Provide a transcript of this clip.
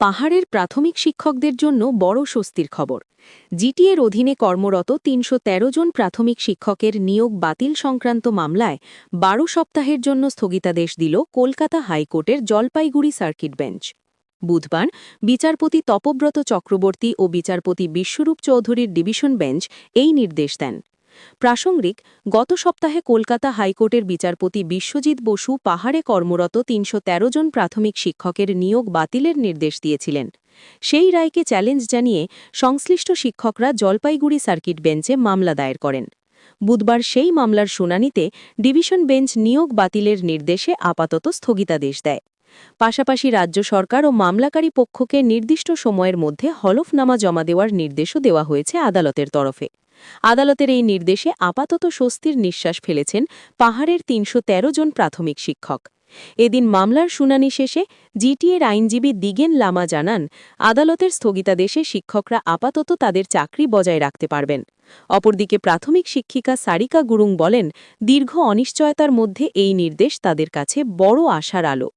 পাহাড়ের প্রাথমিক শিক্ষকদের জন্য বড় স্বস্তির খবর। জিটিএর অধীনে কর্মরত তিনশো তেরো জন প্রাথমিক শিক্ষকের নিয়োগ বাতিল সংক্রান্ত মামলায় বারো সপ্তাহের জন্য স্থগিতাদেশ দিল কলকাতা হাইকোর্টের জলপাইগুড়ি সার্কিট বেঞ্চ। বুধবার বিচারপতি তপব্রত চক্রবর্তী ও বিচারপতি বিশ্বরূপ চৌধুরীর ডিভিশন বেঞ্চ এই নির্দেশ দেন। প্রাসঙ্গিক, গত সপ্তাহে কলকাতা হাইকোর্টের বিচারপতি বিশ্বজিৎ বসু পাহাড়ে কর্মরত তিনশো তেরো জন প্রাথমিক শিক্ষকের নিয়োগ বাতিলের নির্দেশ দিয়েছিলেন। সেই রায়কে চ্যালেঞ্জ জানিয়ে সংশ্লিষ্ট শিক্ষকরা জলপাইগুড়ি সার্কিট বেঞ্চে মামলা দায়ের করেন। বুধবার সেই মামলার শুনানিতে ডিভিশন বেঞ্চ নিয়োগ বাতিলের নির্দেশে আপাতত স্থগিতাদেশ দেয়। পাশাপাশি রাজ্য সরকার ও মামলাকারী পক্ষকে নির্দিষ্ট সময়ের মধ্যে হলফনামা জমা দেওয়ার নির্দেশও দেওয়া হয়েছে আদালতের তরফে। আদালতের এই নির্দেশে আপাতত স্বস্তির নিঃশ্বাস ফেলেছেন পাহাড়ের তিনশো তেরো জন প্রাথমিক শিক্ষক। এদিন মামলার শুনানি শেষে জিটিএর আইনজীবী দিগেন লামা জানান, আদালতের স্থগিতাদেশে শিক্ষকরা আপাতত তাদের চাকরি বজায় রাখতে পারবেন। অপরদিকে প্রাথমিক শিক্ষিকা সারিকা গুরুং বলেন, দীর্ঘ অনিশ্চয়তার মধ্যে এই নির্দেশ তাদের কাছে বড় আশার আলো।